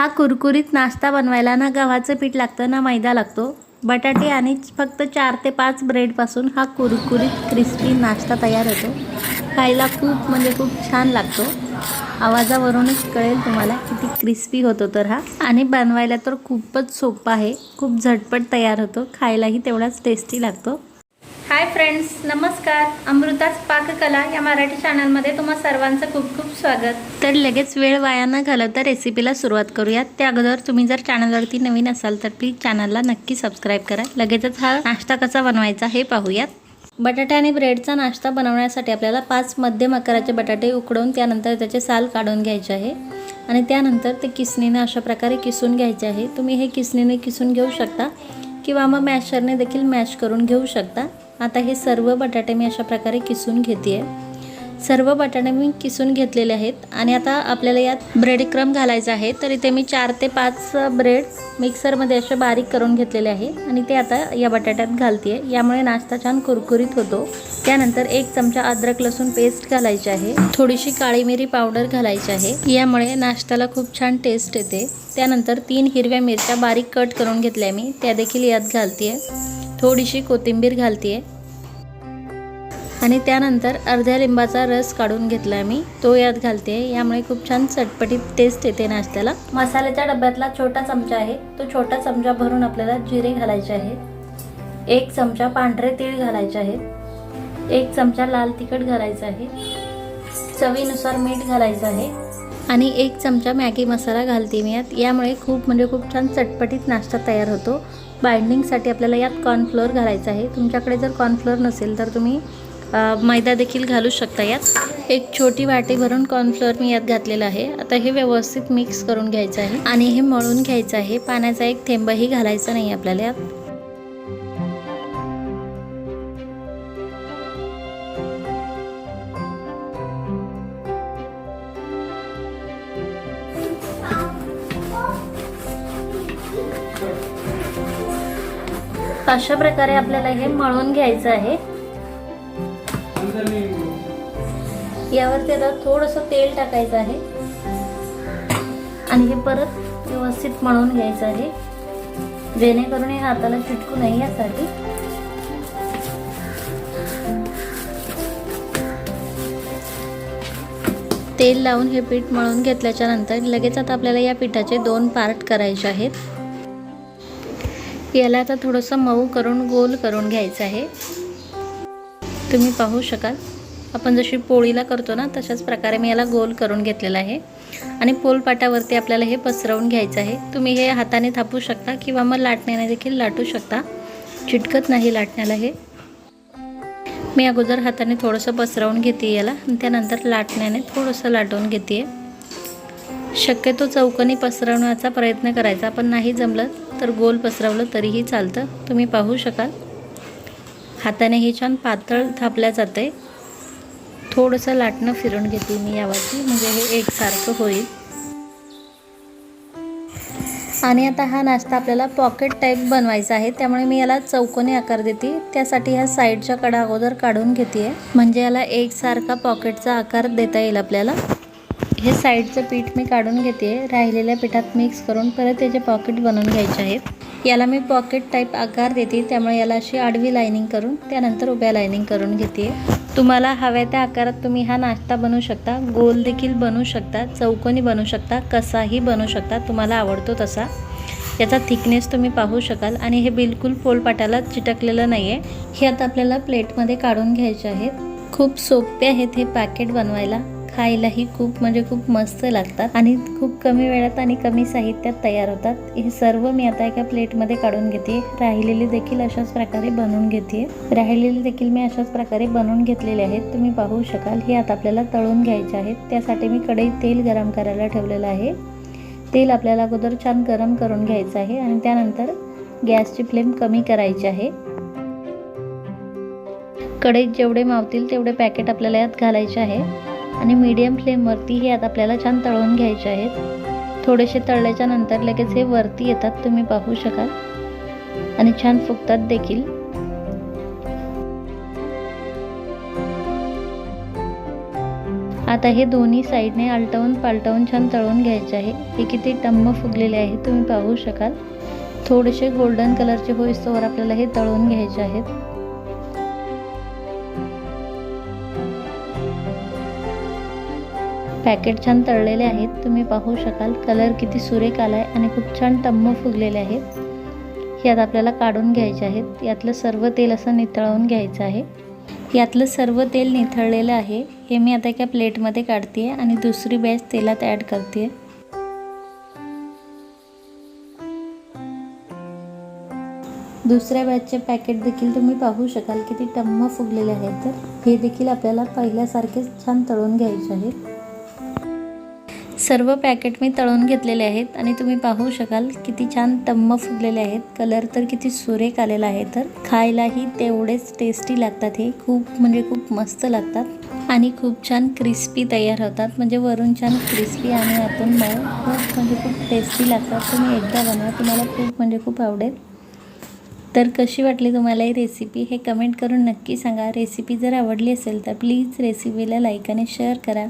हा कुरकुरीत नाश्ता बनवायला ना गव्हाचं पीठ लागतं ना मैदा लागतो. बटाटे आणि फक्त चार ते पाच ब्रेडपासून हा कुरकुरीत क्रिस्पी नाश्ता तयार होतो. खायला खूप म्हणजे खूप छान लागतो. आवाजावरूनच कळेल तुम्हाला किती क्रिस्पी होतो तर हा. आणि बनवायला तर खूपच सोपा आहे. खूप झटपट तयार होतो. खायलाही तेवढाच टेस्टी लागतो. हाय फ्रेंड्स नमस्कार. अमृताच पाककला या मराठी चॅनलमध्ये तुम्हा सर्वांचं खूप खूप स्वागत. तर लगेच वेळ वाया न घालवता रेसिपीला सुरुवात करूयात. त्या अगोदर तुम्ही जर चॅनलवरती नवीन असाल तर प्लीज चॅनलला नक्की सबस्क्राईब करा. लगेचच हा नाश्ता कसा बनवायचा हे पाहूयात. बटाटे आणि ब्रेडचा नाश्ता बनवण्यासाठी आपल्याला पाच मध्यम आकाराचे बटाटे उकडवून त्यानंतर त्याचे साल काढून घ्यायचे आहे. आणि त्यानंतर ते किसणीने अशा प्रकारे किसून घ्यायचे आहे. तुम्ही हे किसणीने किसून घेऊ शकता. किंवा मग मॅशरने देखील मॅश करून घेऊ शकता. आता हे सर्व बटाटे मी अशा प्रकारे किसून घेते आहे सर्व बटाटे मी किसून घेतलेले आहेत. आणि आता आपल्याला यात ब्रेड क्रम घालायचा आहे. तर इथे मी चार ते पाच ब्रेड मिक्सरमध्ये असे बारीक करून घेतलेले आहे. आणि ते आता या बटाट्यात घालते आहे यामुळे नाश्ता छान कुरकुरीत होतो. त्यानंतर एक चमचा अद्रक लसूण पेस्ट घालायची आहे. थोडीशी काळी मिरी पावडर घालायची आहे. यामुळे नाश्त्याला खूप छान टेस्ट येते. त्यानंतर तीन हिरव्या मिरच्या बारीक कट करून घेतल्या मी. त्या देखील यात घालते थोडीशी कोथिंबीर घालते आणि त्यानंतर अर्ध्या लिंबाचा रस काढून घेतला मी. तो यात घालते. यामुळे खूप छान चटपटीत टेस्ट येते नाश्त्याला. मसाल्याच्या डब्यातला छोटा चमचा आहे. तो छोटा चमचा भरून आपल्याला जिरे घालायचे आहेत. एक चमचा पांढरे तीळ घालायचे आहेत. एक चमचा लाल तिखट घालायचं आहे. चवीनुसार मीठ घालायचं आहे. आणि एक चमचा मॅगी मसाला घालते मी यात. यामुळे खूप म्हणजे खूप छान चटपटीत नाश्ता तयार होतो. बाइंडिंगसाठी आपल्याला यात कॉर्नफ्लोअर घालायचं आहे. तुमच्याकडे जर कॉर्नफ्लोअर नसेल तर तुम्ही मैदा देखील घालू शकता यात. एक छोटी वाटी भरून कॉर्नफ्लोअर मी यात घातलेलं आहे. आता हे व्यवस्थित मिक्स करून घ्यायचं आहे आणि हे मळून घ्यायचं आहे. पाण्याचा एक थेंबही घालायचा नाही आपल्याला यात. अशा प्रकारे आपल्याला हे मळून घ्यायचं आहे. यावर त्याला थोडंसं तेल टाकायचं आहे. आणि हे परत व्यवस्थित मळून घ्यायचं आहे. जेणेकरून हे हाताला चिटकू नये यासाठी. तेल लावून हे पीठ मळून घेतल्याच्या नंतर लगेच आता आपल्याला या पिठाचे दोन पार्ट करायचे आहेत. याला आता थोडंसं मऊ करून गोल करून घ्यायचं आहे. तुम्ही पाहू शकाल. आपण जशी पोळीला करतो ना तशाच प्रकारे मी याला गोल करून घेतलेला आहे. आणि पोलपाटावरती आपल्याला हे पसरवून घ्यायचं आहे. तुम्ही हे हाताने थापू शकता किंवा मग लाटण्याने देखील लाटू शकता. चिटकत नाही लाटण्याला हे. मी अगोदर हाताने थोडंसं पसरवून घेते याला आणि त्यानंतर लाटण्याने थोडंसं लाटवून घेते शक्यतो चौकनी पसरवण्याचा प्रयत्न करायचा. पण नाही जमलं तर गोल पसरवलं तरीही चालतं. तुम्ही पाहू शकाल. हाताने हे छान पातळ थापल्या जाते थोडंसं लाटणं फिरून घेते मी यावरती म्हणजे हे एकसारखं होईल. आणि आता हा नाश्ता आपल्याला पॉकेट टाईप बनवायचा आहे त्यामुळे मी याला चौकोनी आकार देते. त्यासाठी ह्या साईडच्या कडा अगोदर काढून घेते म्हणजे याला एकसारखा पॉकेटचा आकार देता येईल आपल्याला. हे साईडचं पीठ मी काढून घेते राहिलेल्या पिठात मिक्स करून परत त्याचे पॉकेट बनवून घ्यायचे आहेत. याला मी पॉकेट टाईप आकार देते त्यामुळे याला अशी आडवी लायनिंग करून त्यानंतर उभ्या लायनिंग करून घेते तुम्हाला हव्या त्या आकारात तुम्ही हा नाश्ता बनवू शकता. गोल देखील बनवू शकता. चौकोनी बनवू शकता. कसाही बनवू शकता. तुम्हाला आवडतो तसा. याचा थिकनेस तुम्ही पाहू शकाल. आणि हे बिलकुल पोलपाटाला चिटकलेलं नाही आहे हे आता आपल्याला प्लेटमध्ये काढून घ्यायचे आहेत. खूप सोपे आहेत हे पॅकेट बनवायला. खायलाही खूप म्हणजे खूप मस्त लागतात आणि खूप कमी वेळात आणि कमी साहित्यात तयार होतात. हे सर्व मी आता एका प्लेटमध्ये काढून घेते. राहिलेले देखील अशाच प्रकारे बनवून घेते. राहिलेले देखील मी अशाच प्रकारे बनवून घेतलेले आहेत. तुम्ही पाहू शकाल. हे आता आपल्याला तळून घ्यायचे आहेत. त्यासाठी मी कढई तेल गरम करायला ठेवलेलं आहे. तेल आपल्याला अगोदर छान गरम करून घ्यायचं आहे आणि त्यानंतर गॅसची फ्लेम कमी करायची आहे. कढईत जेवढे मावतील तेवढे पॅकेट आपल्याला यात घालायचे आहे. आणि मीडियम फ्लेमवरती हे आता आपल्याला छान तळून घ्यायचे आहेत. थोडेसे तळल्याच्या नंतर लगेच हे वरती येतात तुम्ही पाहू शकाल. आणि छान फुगतात देखील. आता हे दोन्ही साईडने आलटवून पालटवून छान तळून घ्यायचे आहे. हे किती टम्म फुगलेले आहे तुम्ही पाहू शकाल. थोडेसे गोल्डन कलरचे होईस्तोवर आपल्याला हे तळून घ्यायचे आहेत. पॅकेट छान तळलेले आहेत. तुम्ही पाहू शकाल कलर किती सुरेख आला आहे आणि खूप छान टम्म फुगलेले आहेत. हे आता आपल्याला काढून घ्यायचे आहेत. यातलं सर्व तेल असं नितळवून घ्यायचं आहे. यातलं सर्व तेल निथळलेलं आहे. हे मी आता एका प्लेटमध्ये काढते आहे आणि दुसरी बॅच तेलात ॲड करते दुसऱ्या बॅचचे पॅकेट देखील तुम्ही पाहू शकाल किती टम्म फुगलेले आहेत. तर हे देखील आपल्याला पहिल्यासारखेच छान तळून घ्यायचे आहेत. सर्व पॅकेट मी तळून घेतलेले आहेत आणि तुम्ही पाहू शकाल किती छान तम्म फुगलेले आहेत. कलर तर किती सुरेख आलेला आहे तर खायलाही तेवढेच टेस्टी लागतात हे. खूप म्हणजे खूप मस्त लागतात आणि खूप छान क्रिस्पी तयार होतात. म्हणजे वरून छान क्रिस्पी आणि आतून मऊ. खूप म्हणजे खूप टेस्टी लागतात. तुम्ही एकदा बनवा. तुम्हाला खूप म्हणजे खूप आवडेल. तर कशी वाटली तुम्हाला ही रेसिपी हे कमेंट करून नक्की सांगा. रेसिपी जर आवडली असेल तर प्लीज रेसिपीला लाईक आणि शेअर करा.